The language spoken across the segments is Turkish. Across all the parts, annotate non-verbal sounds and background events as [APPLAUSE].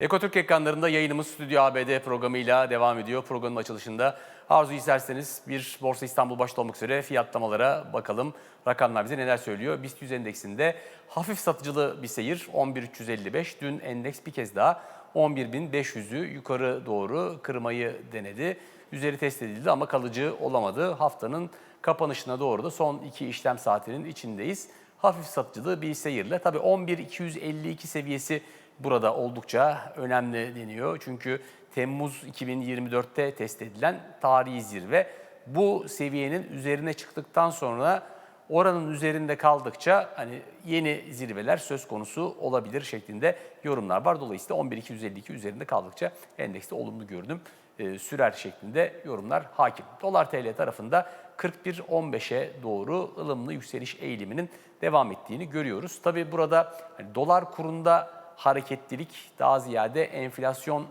Ekotürk ekranlarında yayınımız Stüdyo ABD programıyla devam ediyor. Programın açılışında arzu isterseniz bir Borsa İstanbul başta olmak üzere fiyatlamalara bakalım. Rakamlar bize neler söylüyor? BIST 100 endeksinde hafif satıcılı bir seyir 11355. Dün endeks bir kez daha 11500'ü yukarı doğru kırmayı denedi. Üzeri test edildi ama kalıcı olamadı. Haftanın kapanışına doğru da son iki işlem saatinin içindeyiz. Hafif satıcılı bir seyirle. Tabii 11252 seviyesi burada oldukça önemli deniyor. Çünkü Temmuz 2024'te test edilen tarihi zirve bu seviyenin üzerine çıktıktan sonra oranın üzerinde kaldıkça hani yeni zirveler söz konusu olabilir şeklinde yorumlar var. Dolayısıyla 11252 üzerinde kaldıkça endekste olumlu görünüm e, sürer şeklinde yorumlar hakim. Dolar TL tarafında 41.15'e doğru ılımlı yükseliş eğiliminin devam ettiğini görüyoruz. Tabii burada hani dolar kurunda hareketlilik daha ziyade enflasyon e,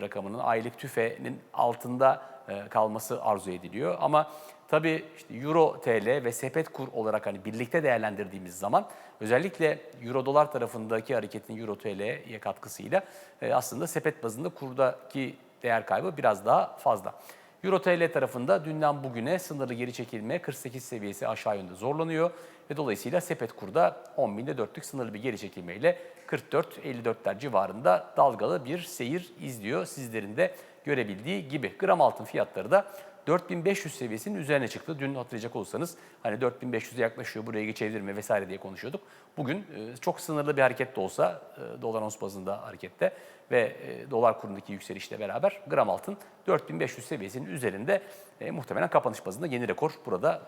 rakamının aylık tüfenin altında e, kalması arzu ediliyor. Ama tabii işte Euro TL ve sepet kur olarak hani birlikte değerlendirdiğimiz zaman özellikle Euro dolar tarafındaki hareketin Euro TL'ye katkısıyla e, aslında sepet bazında kurdaki değer kaybı biraz daha fazla. Euro TL tarafında dünden bugüne sınırlı geri çekilme 48 seviyesi aşağı yönde zorlanıyor ve dolayısıyla sepet kurda 10 binde dörtlük sınırlı bir geri çekilmeyle 44-54'ler civarında dalgalı bir seyir izliyor sizlerin de görebildiği gibi. Gram altın fiyatları da 4500 seviyesinin üzerine çıktı. Dün hatırlayacak olursanız hani 4500'e yaklaşıyor buraya geçebilir mi vesaire diye konuşuyorduk. Bugün e, çok sınırlı bir hareket de olsa e, dolar ons bazında harekette ve e, dolar kurundaki yükselişle beraber gram altın 4500 seviyesinin üzerinde muhtemelen kapanış bazında yeni rekor burada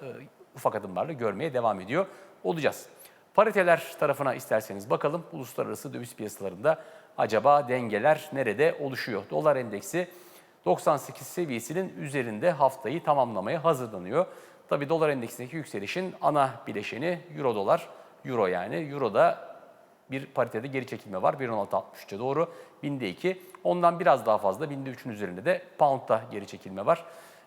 ufak adımlarla görmeye devam ediyor olacağız. Pariteler tarafına isterseniz bakalım uluslararası döviz piyasalarında acaba dengeler nerede oluşuyor? Dolar endeksi 98 seviyesinin üzerinde haftayı tamamlamaya hazırlanıyor. Tabii dolar endeksindeki yükselişin ana bileşeni euro dolar, euro yani. Euro'da bir paritede geri çekilme var 1.1663'e doğru binde 2. Ondan biraz daha fazla binde 3'ün üzerinde de pound'da geri çekilme var.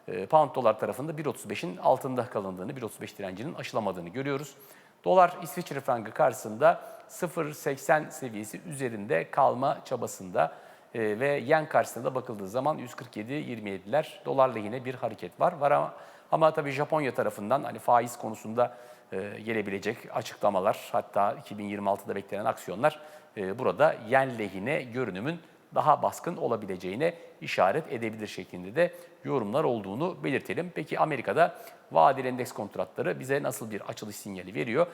E, pound dolar tarafında 1.35'in altında kalındığını, 1.35 direncinin aşılamadığını görüyoruz. Dolar İsviçre frangı karşısında 0.80 seviyesi üzerinde kalma çabasında e, ve yen karşısında da bakıldığı zaman 147.27'ler dolar lehine bir hareket var. Var ama, ama tabii Japonya tarafından hani faiz konusunda e, gelebilecek açıklamalar hatta 2026'da beklenen aksiyonlar e, burada yen lehine görünümün daha baskın olabileceğine işaret edebilir şeklinde de yorumlar olduğunu belirtelim. Peki Amerika'da vadeli endeks kontratları bize nasıl bir açılış sinyali veriyor?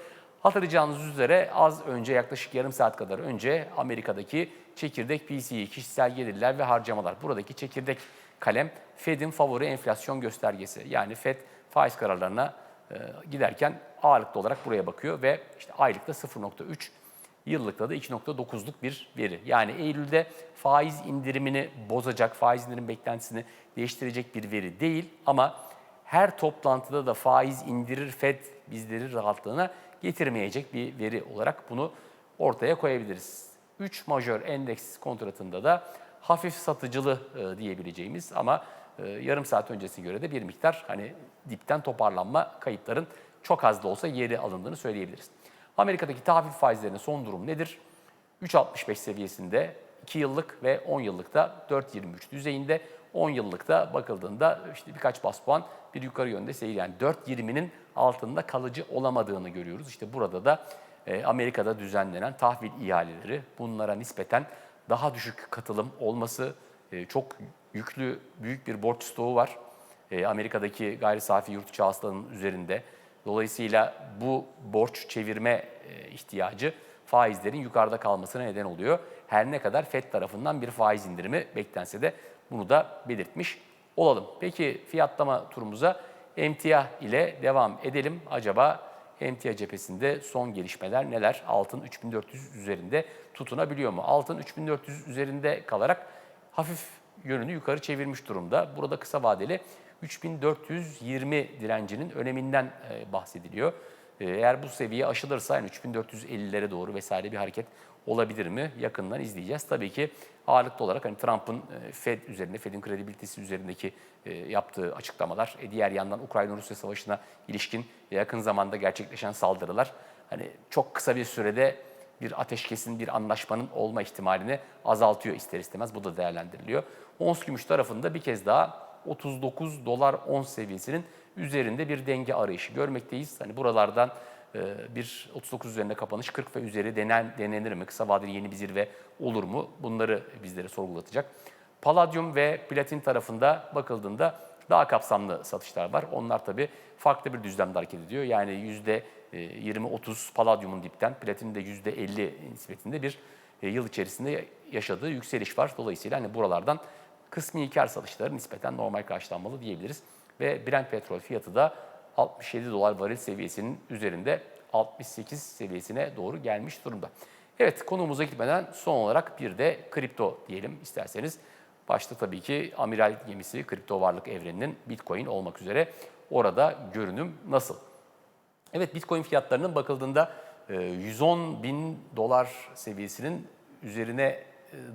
Hatırlayacağınız üzere az önce yaklaşık yarım saat kadar önce Amerika'daki çekirdek PCE, kişisel gelirler ve harcamalar. Buradaki çekirdek kalem Fed'in favori enflasyon göstergesi. Yani Fed faiz kararlarına e, giderken ağırlıklı olarak buraya bakıyor ve işte aylıkta 0.3 Yıllıkta da 2.9'luk bir veri. Yani Eylül'de faiz indirimini bozacak, faiz indirim beklentisini değiştirecek bir veri değil ama her toplantıda da faiz indirir Fed bizleri rahatlığına getirmeyecek bir veri olarak bunu ortaya koyabiliriz. 3 majör endeks kontratında da hafif satıcılı e, diyebileceğimiz ama e, yarım saat öncesine göre de bir miktar hani dipten toparlanma kayıpların çok az da olsa yeri alındığını söyleyebiliriz. Amerika'daki tahvil faizlerinin son durum nedir? 3.65 seviyesinde 2 yıllık ve 10 yıllıkta 4.23 düzeyinde. 10 yıllıkta bakıldığında işte birkaç bas puan bir yukarı yönde seyir. Yani 4.20'nin altında kalıcı olamadığını görüyoruz. İşte burada da e, Amerika'da düzenlenen tahvil ihaleleri bunlara nispeten daha düşük katılım olması e, çok yüklü büyük bir borç stoğu var. E, Amerika'daki gayri safi yurt içi hasılanın üzerinde. Dolayısıyla bu borç çevirme ihtiyacı faizlerin yukarıda kalmasına neden oluyor. Her ne kadar FED tarafından bir faiz indirimi beklense de bunu da belirtmiş olalım. Peki fiyatlama turumuza emtia ile devam edelim. Acaba emtia cephesinde son gelişmeler neler? Altın 3400 üzerinde tutunabiliyor mu? Altın 3400 üzerinde kalarak hafif yönünü yukarı çevirmiş durumda. Burada kısa vadeli 3420 direncinin öneminden e, bahsediliyor. E, Eğer bu seviye aşılırsa yani 3450'lere doğru vesaire bir hareket olabilir mi? Yakından izleyeceğiz. Tabii ki ağırlıklı olarak hani Trump'ın e, Fed üzerinde, Fed'in kredibilitesi üzerindeki e, yaptığı açıklamalar, e, diğer yandan Ukrayna-Rusya savaşına ilişkin yakın zamanda gerçekleşen saldırılar hani çok kısa bir sürede bir ateşkesin, bir anlaşmanın olma ihtimalini azaltıyor ister istemez. Bu da değerlendiriliyor. Ons gümüş tarafında bir kez daha 39 dolar ons seviyesinin üzerinde bir denge arayışı görmekteyiz. Hani buralardan bir 39 üzerinde kapanış 40 ve üzeri denen, denenir mi? Kısa vadeli yeni bir zirve olur mu? Bunları bizlere sorgulatacak. Palladium ve platin tarafında bakıldığında daha kapsamlı satışlar var. Onlar tabii farklı bir düzlemde hareket ediyor. Yani %20-30 paladyumun dipten, platinin de %50 nispetinde bir e, yıl içerisinde yaşadığı yükseliş var. Dolayısıyla hani buralardan kısmi kar satışları nispeten normal karşılanmalı diyebiliriz. Ve Brent petrol fiyatı da 67 dolar varil seviyesinin üzerinde 68 seviyesine doğru gelmiş durumda. Evet konumuza gitmeden son olarak bir de kripto diyelim isterseniz. Başta tabii ki amiral gemisi kripto varlık evreninin Bitcoin olmak üzere orada görünüm nasıl? Evet Bitcoin fiyatlarının bakıldığında e, 110 bin dolar seviyesinin üzerine e,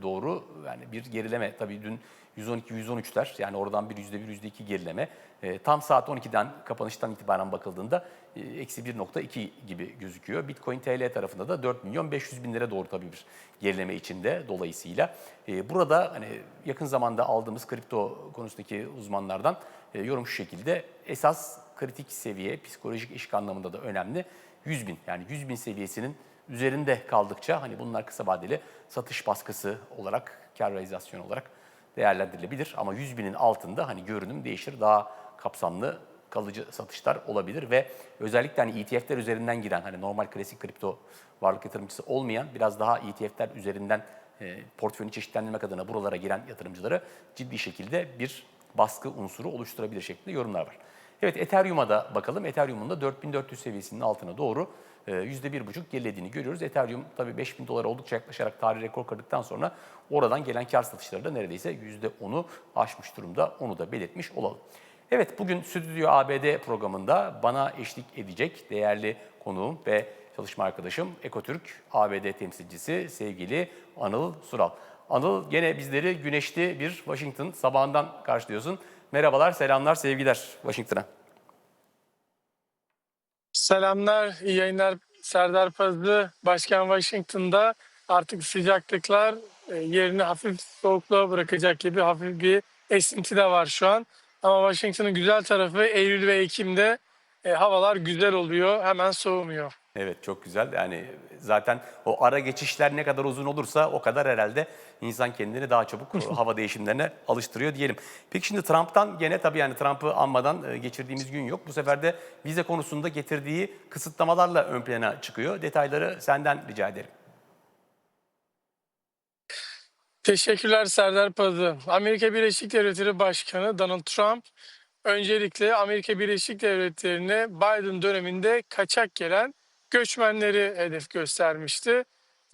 doğru yani bir gerileme tabii dün 112-113'ler yani oradan bir %1 %2 gerileme. E, Tam saat 12'den kapanıştan itibaren bakıldığında e, eksi 1.2 gibi gözüküyor. Bitcoin TL tarafında da 4 milyon 500 bin lira doğru tabii bir gerileme içinde dolayısıyla. e, Burada hani yakın zamanda aldığımız kripto konusundaki uzmanlardan e, yorum şu şekilde. Esas kritik seviye psikolojik eşik anlamında da önemli. 100 bin yani 100 bin seviyesinin üzerinde kaldıkça hani bunlar kısa vadeli satış baskısı olarak, kar realizasyon olarak değerlendirilebilir. Ama 100 binin altında hani görünüm değişir. Daha kapsamlı kalıcı satışlar olabilir ve özellikle hani ETF'ler üzerinden giren hani normal klasik kripto varlık yatırımcısı olmayan biraz daha ETF'ler üzerinden e, portföyünü çeşitlendirmek adına buralara giren yatırımcılara ciddi şekilde bir baskı unsuru oluşturabilir şeklinde yorumlar var. Evet Ethereum'a da bakalım. Ethereum'un da 4400 seviyesinin altına doğru %1,5 gerilediğini görüyoruz. Ethereum tabii 5000 dolara oldukça yaklaşarak tarihi rekor kırdıktan sonra oradan gelen kar satışları da neredeyse %10'u aşmış durumda. Onu da belirtmiş olalım. Evet bugün Stüdyo ABD programında bana eşlik edecek değerli konuğum ve çalışma arkadaşım Ekotürk ABD temsilcisi sevgili Anıl Sural. Anıl gene bizleri güneşli bir Washington sabahından karşılıyorsun. Merhabalar, selamlar, sevgiler Washington'a. Selamlar, iyi yayınlar. Serdar Pazlı, Başkan Washington'da artık sıcaklıklar e, yerini hafif soğukluğa bırakacak gibi hafif bir esinti de var şu an. Ama Washington'ın güzel tarafı Eylül ve Ekim'de e, havalar güzel oluyor, hemen soğumuyor. Evet çok güzel. Yani zaten o ara geçişler ne kadar uzun olursa o kadar herhalde insan kendini daha çabuk hava değişimlerine alıştırıyor diyelim. Peki şimdi Trump'tan gene tabii yani Trump'ı anmadan e, geçirdiğimiz gün yok. Bu sefer de vize konusunda getirdiği kısıtlamalarla ön plana çıkıyor. Detayları senden rica ederim. Teşekkürler Serdar Pazı. Amerika Birleşik Devletleri Başkanı Donald Trump öncelikle Amerika Birleşik Devletleri'ne Biden döneminde kaçak gelen göçmenleri hedef göstermişti.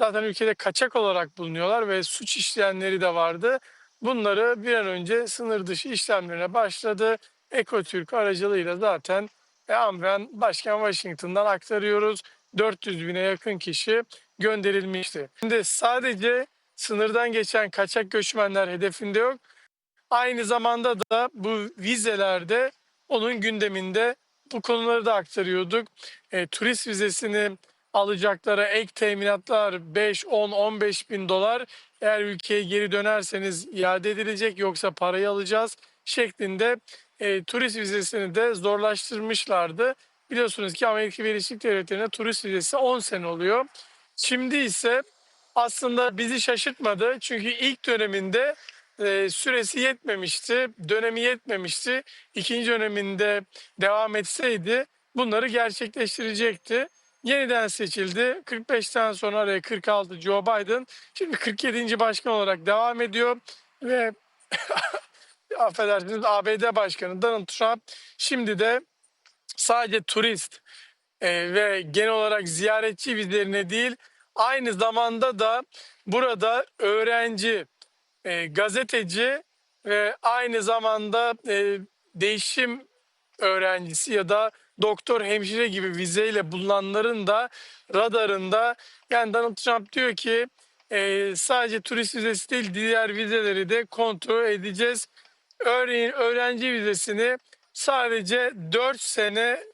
Zaten ülkede kaçak olarak bulunuyorlar ve suç işleyenleri de vardı. Bunları bir an önce sınır dışı işlemlerine başladı. Ekotürk aracılığıyla zaten e, amben Başkan Washington'dan aktarıyoruz. 400 bine yakın kişi gönderilmişti. Şimdi sadece sınırdan geçen kaçak göçmenler hedefinde yok. Aynı zamanda da bu vizelerde onun gündeminde bu konuları da aktarıyorduk. E, turist vizesini alacaklara ek teminatlar 5, 10, 15 bin dolar eğer ülkeye geri dönerseniz iade edilecek yoksa parayı alacağız şeklinde e, turist vizesini de zorlaştırmışlardı. Biliyorsunuz ki Amerika Birleşik Devletleri'ne turist vizesi 10 sene oluyor. Şimdi ise aslında bizi şaşırtmadı. Çünkü ilk döneminde e, süresi yetmemişti, dönemi yetmemişti. İkinci döneminde devam etseydi bunları gerçekleştirecekti. Yeniden seçildi. 45'ten sonra araya 46 Joe Biden. Şimdi 47. başkan olarak devam ediyor ve [LAUGHS] affedersiniz ABD Başkanı Donald Trump şimdi de sadece turist e, ve genel olarak ziyaretçi vizelerine değil aynı zamanda da burada öğrenci, e, gazeteci ve aynı zamanda e, değişim öğrencisi ya da doktor, hemşire gibi vizeyle bulunanların da radarında. Yani Donald Trump diyor ki e, sadece turist vizesi değil diğer vizeleri de kontrol edeceğiz. Örneğin öğrenci vizesini sadece 4 sene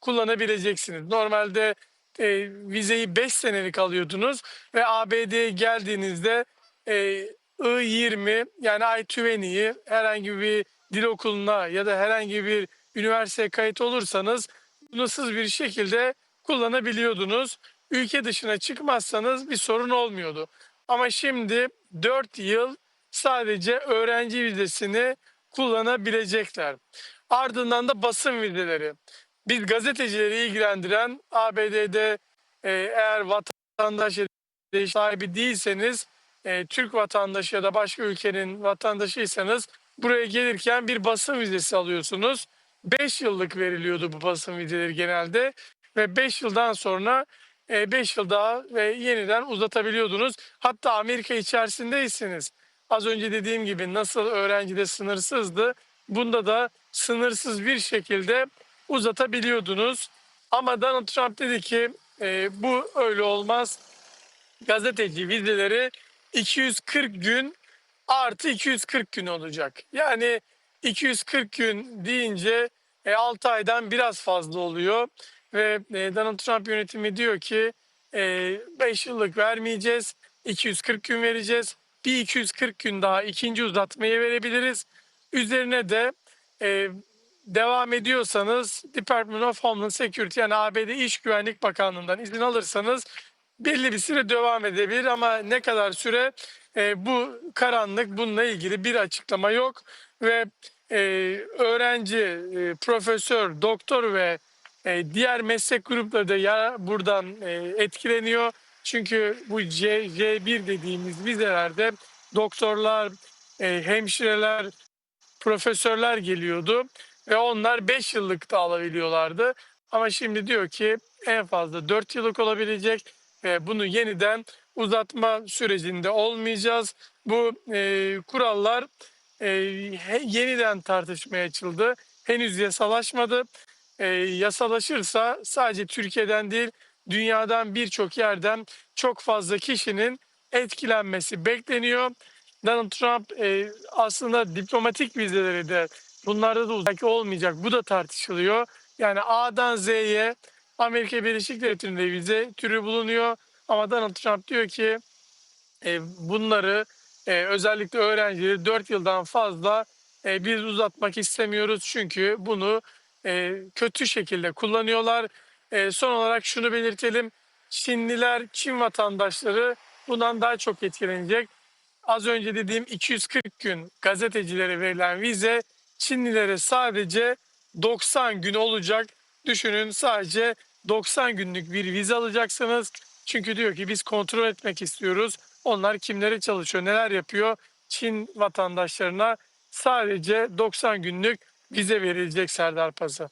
kullanabileceksiniz. Normalde e, vizeyi 5 senelik alıyordunuz ve ABD'ye geldiğinizde e, I-20 yani I-20'yi herhangi bir dil okuluna ya da herhangi bir üniversiteye kayıt olursanız sınırsız bir şekilde kullanabiliyordunuz. Ülke dışına çıkmazsanız bir sorun olmuyordu. Ama şimdi 4 yıl sadece öğrenci vizesini kullanabilecekler. Ardından da basın vizeleri. Biz gazetecileri ilgilendiren ABD'de eğer vatandaş sahibi değilseniz e, Türk vatandaşı ya da başka ülkenin vatandaşıysanız buraya gelirken bir basın vizesi alıyorsunuz. 5 yıllık veriliyordu bu basın vizeleri genelde ve 5 yıldan sonra 5 yıl daha ve yeniden uzatabiliyordunuz. Hatta Amerika içerisindeyseniz az önce dediğim gibi nasıl öğrencide sınırsızdı bunda da sınırsız bir şekilde uzatabiliyordunuz. Ama Donald Trump dedi ki e, bu öyle olmaz. Gazeteci vizeleri 240 gün artı 240 gün olacak. Yani 240 gün deyince 6 aydan biraz fazla oluyor. Ve e, Donald Trump yönetimi diyor ki 5 yıllık vermeyeceğiz, 240 gün vereceğiz. Bir 240 gün daha ikinci uzatmayı verebiliriz. Üzerine de e, devam ediyorsanız Department of Homeland Security yani ABD İş Güvenlik Bakanlığı'ndan izin alırsanız belli bir süre devam edebilir ama ne kadar süre e, bu karanlık bununla ilgili bir açıklama yok ve e, öğrenci, e, profesör, doktor ve e, diğer meslek grupları da ya buradan e, etkileniyor. Çünkü bu C, C1 dediğimiz vizelerde doktorlar, e, hemşireler, profesörler geliyordu ve onlar 5 yıllık da alabiliyorlardı. Ama şimdi diyor ki en fazla 4 yıllık olabilecek ve bunu yeniden uzatma sürecinde olmayacağız. Bu e, kurallar e, yeniden tartışmaya açıldı. Henüz yasalaşmadı. E, yasalaşırsa sadece Türkiye'den değil dünyadan birçok yerden çok fazla kişinin etkilenmesi bekleniyor. Donald Trump aslında diplomatik vizeleri de bunlarda da uzak olmayacak. Bu da tartışılıyor. Yani A'dan Z'ye Amerika Birleşik Devletleri'nde vize türü bulunuyor. Ama Donald Trump diyor ki e, bunları e, özellikle öğrencileri 4 yıldan fazla e, biz uzatmak istemiyoruz. Çünkü bunu e, kötü şekilde kullanıyorlar. E, son olarak şunu belirtelim. Çinliler, Çin vatandaşları bundan daha çok etkilenecek. Az önce dediğim 240 gün gazetecilere verilen vize Çinlilere sadece 90 gün olacak. Düşünün sadece 90 günlük bir vize alacaksınız. Çünkü diyor ki biz kontrol etmek istiyoruz. Onlar kimlere çalışıyor, neler yapıyor? Çin vatandaşlarına sadece 90 günlük vize verilecek Serdar Pazı.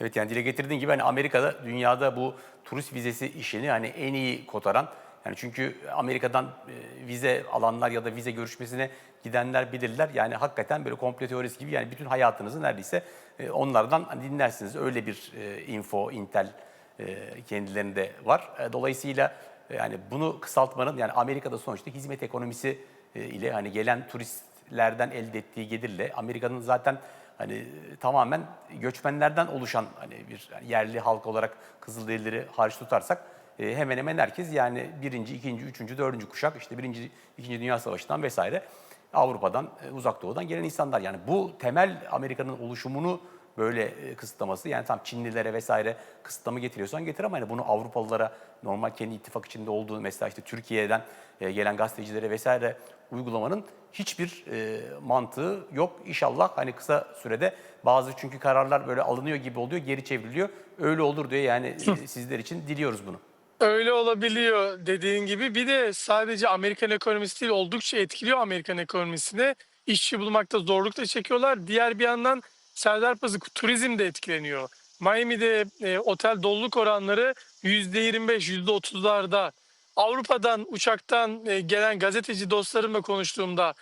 Evet yani dile getirdiğin gibi hani Amerika'da dünyada bu turist vizesi işini hani en iyi kotaran yani çünkü Amerika'dan e, vize alanlar ya da vize görüşmesine gidenler bilirler. Yani hakikaten böyle komple teorisi gibi yani bütün hayatınızı neredeyse onlardan hani dinlersiniz. Öyle bir e, info, intel e, kendilerinde var. E, Dolayısıyla e, yani bunu kısaltmanın yani Amerika'da sonuçta hizmet ekonomisi e, ile hani gelen turistlerden elde ettiği gelirle Amerika'nın zaten hani e, tamamen göçmenlerden oluşan hani bir yerli halk olarak Kızılderilileri hariç tutarsak e, hemen hemen herkes yani birinci, ikinci, üçüncü, dördüncü kuşak işte birinci, ikinci Dünya Savaşı'ndan vesaire Avrupa'dan, e, Uzak Doğu'dan gelen insanlar. Yani bu temel Amerika'nın oluşumunu böyle e, kısıtlaması yani tam Çinlilere vesaire kısıtlama getiriyorsan getir ama yani bunu Avrupalılara normal kendi ittifak içinde olduğu mesela işte Türkiye'den e, gelen gazetecilere vesaire uygulamanın hiçbir e, mantığı yok. İnşallah hani kısa sürede bazı çünkü kararlar böyle alınıyor gibi oluyor geri çevriliyor. Öyle olur diye yani sizler için diliyoruz bunu. Öyle olabiliyor dediğin gibi. Bir de sadece Amerikan ekonomisi değil oldukça etkiliyor Amerikan ekonomisini. İşçi bulmakta zorluk da çekiyorlar. Diğer bir yandan Serdar Pazı turizm de etkileniyor. Miami'de e, otel doluluk oranları %25, %30'larda. Avrupa'dan uçaktan e, gelen gazeteci dostlarımla konuştuğumda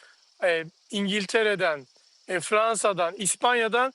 e, İngiltere'den, e, Fransa'dan, İspanya'dan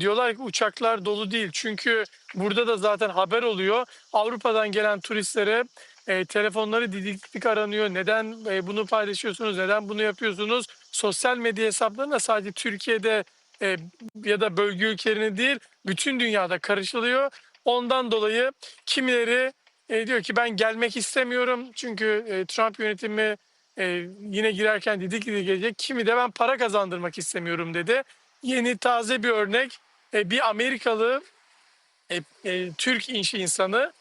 diyorlar ki uçaklar dolu değil. Çünkü burada da zaten haber oluyor. Avrupa'dan gelen turistlere e, telefonları didiklik aranıyor. Neden e, bunu paylaşıyorsunuz? Neden bunu yapıyorsunuz? Sosyal medya hesaplarına sadece Türkiye'de e, ya da bölge ülkelerine değil bütün dünyada karışılıyor. Ondan dolayı kimileri e, diyor ki ben gelmek istemiyorum çünkü e, Trump yönetimi e, yine girerken dedik ki gelecek. Kimi de ben para kazandırmak istemiyorum dedi. Yeni taze bir örnek e, bir Amerikalı e, e, Türk iş insanı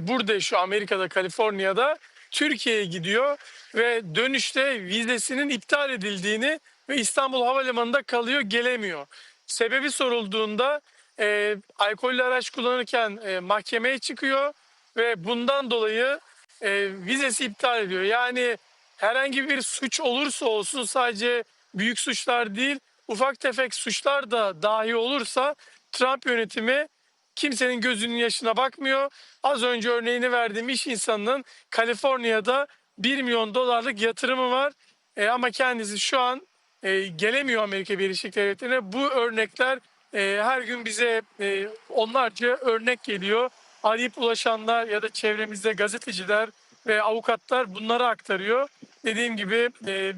burada şu Amerika'da Kaliforniya'da Türkiye'ye gidiyor ve dönüşte vizesinin iptal edildiğini ve İstanbul Havalimanı'nda kalıyor gelemiyor. Sebebi sorulduğunda e, alkollü araç kullanırken e, mahkemeye çıkıyor ve bundan dolayı e, vizesi iptal ediyor. Yani herhangi bir suç olursa olsun sadece büyük suçlar değil ufak tefek suçlar da dahi olursa Trump yönetimi kimsenin gözünün yaşına bakmıyor. Az önce örneğini verdiğim iş insanının Kaliforniya'da 1 milyon dolarlık yatırımı var. E, ama kendisi şu an e, gelemiyor Amerika Birleşik Devletleri'ne. Bu örnekler e, her gün bize e, onlarca örnek geliyor. Arayıp ulaşanlar ya da çevremizde gazeteciler ve avukatlar bunları aktarıyor. Dediğim gibi e,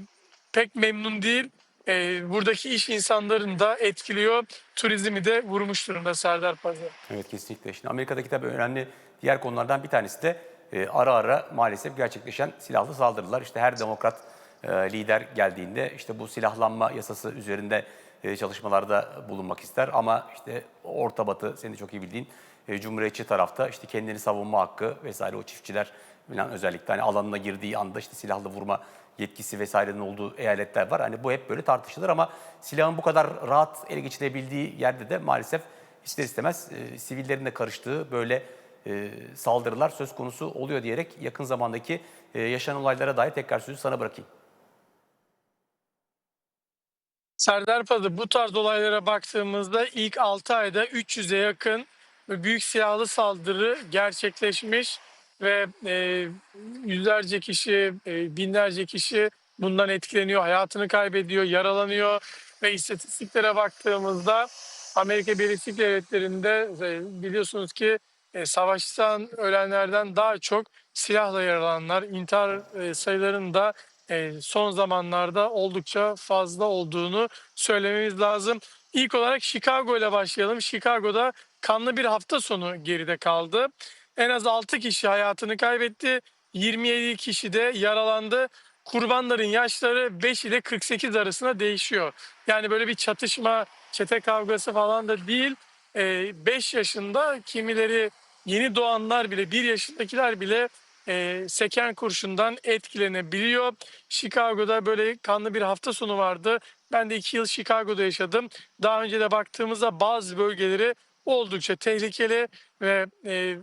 pek memnun değil. E, buradaki iş insanlarını da etkiliyor. Turizmi de vurmuş durumda Serdar Pazar. Evet kesinlikle. Şimdi Amerika'daki tabii önemli diğer konulardan bir tanesi de e, ara ara maalesef gerçekleşen silahlı saldırılar. İşte her demokrat e, lider geldiğinde işte bu silahlanma yasası üzerinde e, çalışmalarda bulunmak ister. Ama işte Orta Batı, senin de çok iyi bildiğin e, Cumhuriyetçi tarafta işte kendini savunma hakkı vesaire o çiftçiler falan özellikle hani alanına girdiği anda işte silahlı vurma yetkisi vesairenin olduğu eyaletler var. Hani bu hep böyle tartışılır ama silahın bu kadar rahat ele geçirebildiği yerde de maalesef ister istemez e, sivillerin de karıştığı böyle e, saldırılar söz konusu oluyor diyerek yakın zamandaki e, yaşanan olaylara dair tekrar sözü sana bırakayım. Serdar Pazı bu tarz olaylara baktığımızda ilk 6 ayda 300'e yakın büyük silahlı saldırı gerçekleşmiş ve e, yüzlerce kişi, e, binlerce kişi bundan etkileniyor, hayatını kaybediyor, yaralanıyor ve istatistiklere baktığımızda Amerika Birleşik Devletleri'nde e, biliyorsunuz ki e, savaştan ölenlerden daha çok silahla yaralananlar, intihar e, sayılarının da e, son zamanlarda oldukça fazla olduğunu söylememiz lazım. İlk olarak Chicago ile başlayalım. Chicago'da kanlı bir hafta sonu geride kaldı. En az 6 kişi hayatını kaybetti. 27 kişi de yaralandı. Kurbanların yaşları 5 ile 48 arasında değişiyor. Yani böyle bir çatışma, çete kavgası falan da değil. 5 yaşında kimileri yeni doğanlar bile, 1 yaşındakiler bile e, seken kurşundan etkilenebiliyor. Chicago'da böyle kanlı bir hafta sonu vardı. Ben de 2 yıl Chicago'da yaşadım. Daha önce de baktığımızda bazı bölgeleri oldukça tehlikeli ve e,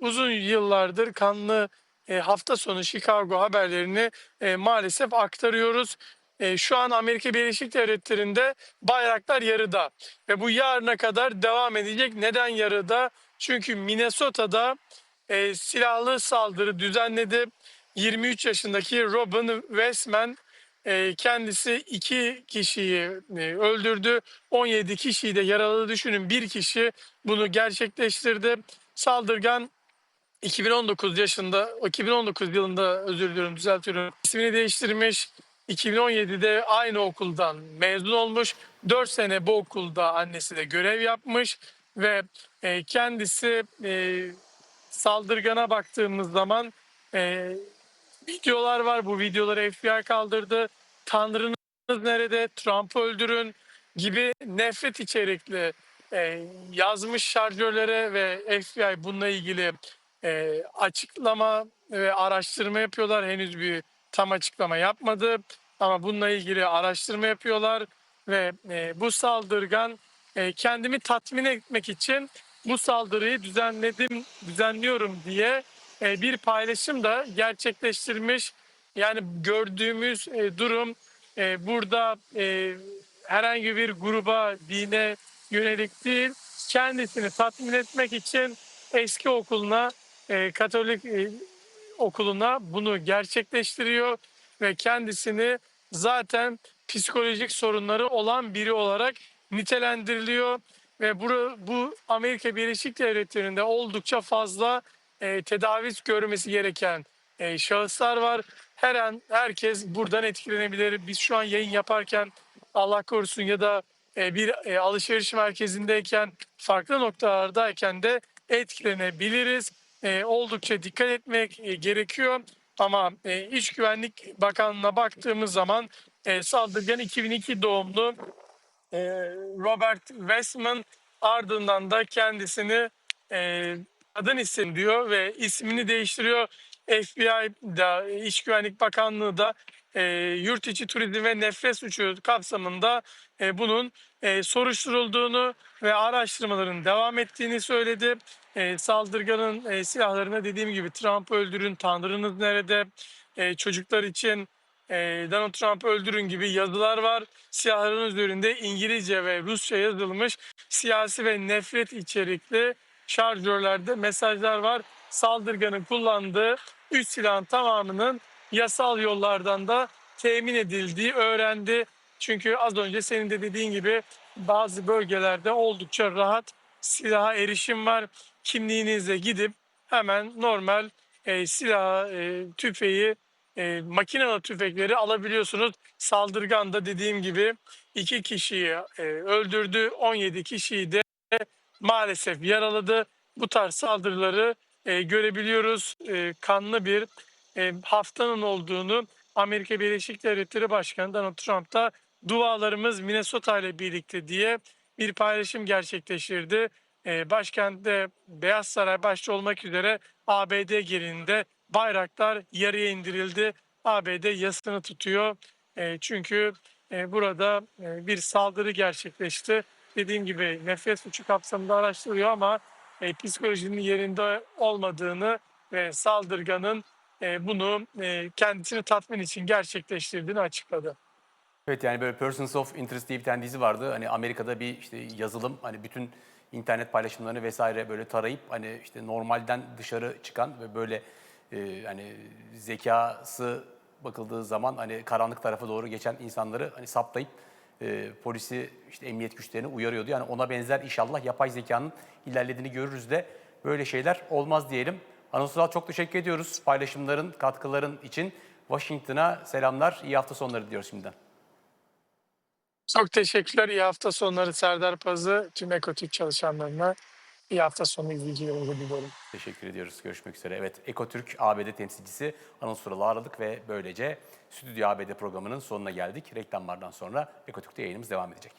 uzun yıllardır kanlı e, hafta sonu Chicago haberlerini e, maalesef aktarıyoruz. E, şu an Amerika Birleşik Devletleri'nde bayraklar yarıda ve bu yarına kadar devam edecek. Neden yarıda? Çünkü Minnesota'da silahlı saldırı düzenledi. 23 yaşındaki Robin Westman kendisi iki kişiyi öldürdü. 17 kişiyi de yaraladı. Düşünün bir kişi bunu gerçekleştirdi. Saldırgan 2019 yaşında, 2019 yılında özür diliyorum düzeltiyorum. İsmini değiştirmiş. 2017'de aynı okuldan mezun olmuş. 4 sene bu okulda annesi de görev yapmış ve e, kendisi e, saldırgana baktığımız zaman e, videolar var. Bu videoları FBI kaldırdı. Tanrınız nerede? Trump'ı öldürün gibi nefret içerikli e, yazmış şarjörlere ve FBI bununla ilgili e, açıklama ve araştırma yapıyorlar. Henüz bir tam açıklama yapmadı ama bununla ilgili araştırma yapıyorlar ve e, bu saldırgan e, kendimi tatmin etmek için bu saldırıyı düzenledim, düzenliyorum diye e, bir paylaşım da gerçekleştirmiş. Yani gördüğümüz e, durum e, burada e, herhangi bir gruba, dine yönelik değil, kendisini tatmin etmek için eski okuluna, e, Katolik e, okuluna bunu gerçekleştiriyor ve kendisini zaten psikolojik sorunları olan biri olarak nitelendiriliyor ve bu, bu Amerika Birleşik Devletleri'nde oldukça fazla e, tedavis görmesi gereken e, şahıslar var. Her an herkes buradan etkilenebilir. Biz şu an yayın yaparken Allah korusun ya da e, bir e, alışveriş merkezindeyken farklı noktalardayken de etkilenebiliriz. E, oldukça dikkat etmek e, gerekiyor. Ama e, İç Güvenlik Bakanlığı'na baktığımız zaman e, saldırgan 2002 doğumlu e, Robert Westman ardından da kendisini e, kadın isim diyor ve ismini değiştiriyor. FBI da İç Güvenlik Bakanlığı da e, yurt içi turizm ve nefret suçu kapsamında e, bunun e, soruşturulduğunu ve araştırmaların devam ettiğini söyledi. E, saldırganın e, silahlarına dediğim gibi Trump öldürün, Tanrınız nerede, e, çocuklar için e, Donald Trump öldürün gibi yazılar var. Silahların üzerinde İngilizce ve Rusça yazılmış siyasi ve nefret içerikli şarjörlerde mesajlar var. Saldırganın kullandığı üç silahın tamamının yasal yollardan da temin edildiği öğrendi. Çünkü az önce senin de dediğin gibi bazı bölgelerde oldukça rahat silaha erişim var. Kimliğinizle gidip hemen normal e, silah, e, tüfeği, e, makinalı tüfekleri alabiliyorsunuz. Saldırgan da dediğim gibi iki kişiyi e, öldürdü, 17 kişiyi de maalesef yaraladı. Bu tarz saldırıları e, görebiliyoruz. E, kanlı bir e, haftanın olduğunu Amerika Birleşik Devletleri Başkanı Donald Trump da dualarımız Minnesota ile birlikte diye bir paylaşım gerçekleştirdi. E, başkentte Beyaz Saray başta olmak üzere ABD genelinde bayraklar yarıya indirildi. ABD yasını tutuyor. E, çünkü e, burada e, bir saldırı gerçekleşti. Dediğim gibi nefret suçu kapsamında araştırıyor ama e, psikolojinin yerinde olmadığını ve saldırganın bunu kendisini tatmin için gerçekleştirdiğini açıkladı. Evet yani böyle Persons of Interest diye bir tane dizi vardı. Hani Amerika'da bir işte yazılım hani bütün internet paylaşımlarını vesaire böyle tarayıp hani işte normalden dışarı çıkan ve böyle e, hani zekası bakıldığı zaman hani karanlık tarafa doğru geçen insanları hani saptayıp e, polisi işte emniyet güçlerini uyarıyordu. Yani ona benzer inşallah yapay zekanın ilerlediğini görürüz de böyle şeyler olmaz diyelim. Anonsural çok teşekkür ediyoruz paylaşımların, katkıların için. Washington'a selamlar, iyi hafta sonları diliyoruz şimdiden. Çok teşekkürler. İyi hafta sonları Serdar Pazı, tüm Ekotürk çalışanlarına iyi hafta sonu izleyicilerimize diliyorum. Teşekkür ediyoruz. Görüşmek üzere. Evet, Ekotürk ABD temsilcisi Anıl Suralı ağırladık ve böylece Stüdyo ABD programının sonuna geldik. Reklamlardan sonra Ekotürk'te yayınımız devam edecek.